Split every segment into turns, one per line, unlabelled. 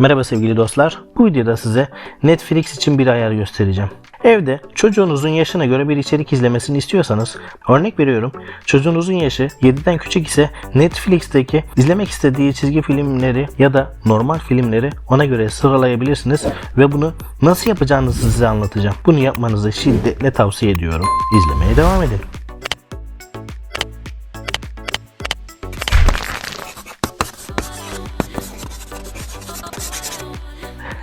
Merhaba sevgili dostlar. Bu videoda size Netflix için bir ayar göstereceğim. Evde çocuğunuzun yaşına göre bir içerik izlemesini istiyorsanız, örnek veriyorum, çocuğunuzun yaşı 7'den küçük ise Netflix'teki izlemek istediği çizgi filmleri ya da normal filmleri ona göre sıralayabilirsiniz ve bunu nasıl yapacağınızı size anlatacağım. Bunu yapmanızı şiddetle tavsiye ediyorum. İzlemeye devam edin.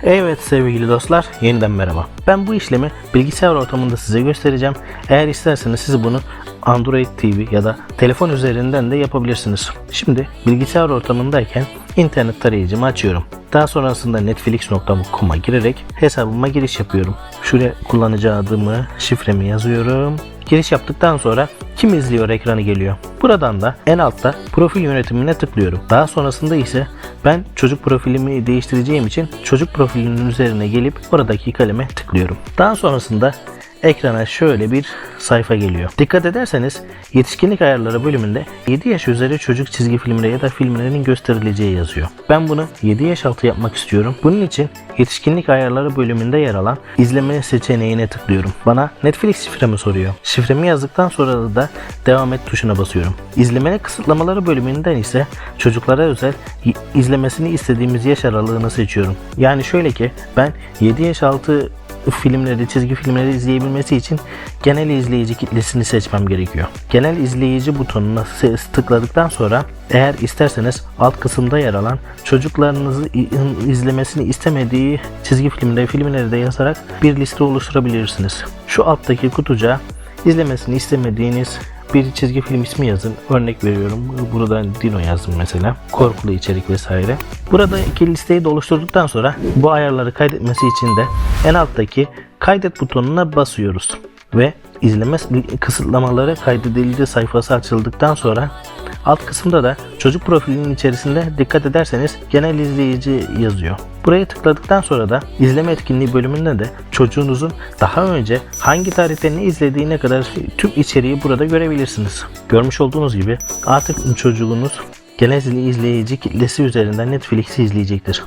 Evet sevgili dostlar, yeniden merhaba. Ben bu işlemi bilgisayar ortamında size göstereceğim. Eğer isterseniz siz bunu Android TV ya da telefon üzerinden de yapabilirsiniz. Şimdi bilgisayar ortamındayken internet tarayıcımı açıyorum. Daha sonrasında netflix.com'a girerek hesabıma giriş yapıyorum. Şuraya kullanıcı adımı, şifremi yazıyorum. Giriş yaptıktan sonra kim izliyor ekranı geliyor. Buradan da en altta profil yönetimine tıklıyorum. Daha sonrasında ise ben çocuk profilimi değiştireceğim için çocuk profilinin üzerine gelip oradaki kaleme tıklıyorum. Daha sonrasında ekrana şöyle bir sayfa geliyor. Dikkat ederseniz yetişkinlik ayarları bölümünde 7 yaş üzeri çocuk çizgi filmleri ya da filmlerinin gösterileceği yazıyor. Ben bunu 7 yaş altı yapmak istiyorum. Bunun için yetişkinlik ayarları bölümünde yer alan izleme seçeneğine tıklıyorum. Bana Netflix şifremi soruyor. Şifremi yazdıktan sonra da devam et tuşuna basıyorum. İzleme kısıtlamaları bölümünden ise çocuklara özel izlemesini istediğimiz yaş aralığını seçiyorum. Yani şöyle ki ben 7 yaş altı filmleri, çizgi filmleri izleyebilmesi için genel izleyici kitlesini seçmem gerekiyor. Genel izleyici butonuna tıkladıktan sonra eğer isterseniz alt kısımda yer alan çocuklarınızı izlemesini istemediği çizgi filmleri, filmleri de yazarak bir liste oluşturabilirsiniz. Şu alttaki kutucuğa izlemesini istemediğiniz bir çizgi film ismi yazın. Örnek veriyorum. Burada Dino yazdım mesela. Korkulu içerik vesaire. Buradaki listeyi de sonra bu ayarları kaydetmesi için de en alttaki kaydet butonuna basıyoruz. Ve izleme kısıtlamaları kaydedildi sayfası açıldıktan sonra alt kısımda da çocuk profilinin içerisinde dikkat ederseniz genel izleyici yazıyor. Buraya tıkladıktan sonra da izleme etkinliği bölümünde de çocuğunuzun daha önce hangi tarihte ne izlediğine kadar tüm içeriği burada görebilirsiniz. Görmüş olduğunuz gibi artık çocuğunuz genel izleyici kitlesi üzerinden Netflix'i izleyecektir.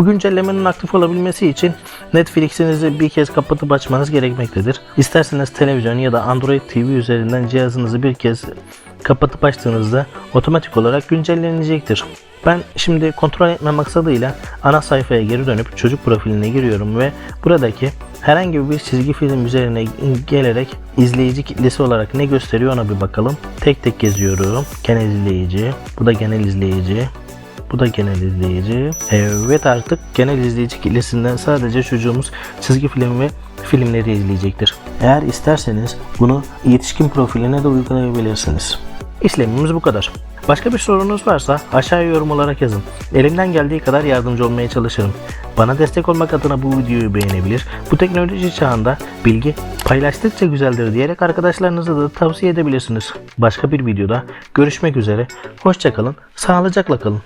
Bu güncellemenin aktif olabilmesi için Netflix'inizi bir kez kapatıp açmanız gerekmektedir. İsterseniz televizyon ya da Android TV üzerinden cihazınızı bir kez kapatıp açtığınızda otomatik olarak güncellenecektir. Ben şimdi kontrol etme maksadıyla ana sayfaya geri dönüp çocuk profiline giriyorum ve buradaki herhangi bir çizgi film üzerine gelerek izleyici kitlesi olarak ne gösteriyor ona bir bakalım. Tek tek geziyorum. Genel izleyici, bu da genel izleyici, bu da genel izleyici. Evet artık genel izleyici kitlesinden sadece çocuğumuz çizgi film ve filmleri izleyecektir. Eğer isterseniz bunu yetişkin profiline de uygulayabilirsiniz. İşlemimiz bu kadar. Başka bir sorunuz varsa aşağıya yorum olarak yazın. Elimden geldiği kadar yardımcı olmaya çalışırım. Bana destek olmak adına bu videoyu beğenebilir. Bu teknoloji çağında bilgi paylaştıkça güzeldir diyerek arkadaşlarınıza da tavsiye edebilirsiniz. Başka bir videoda görüşmek üzere. Hoşçakalın, sağlıcakla kalın.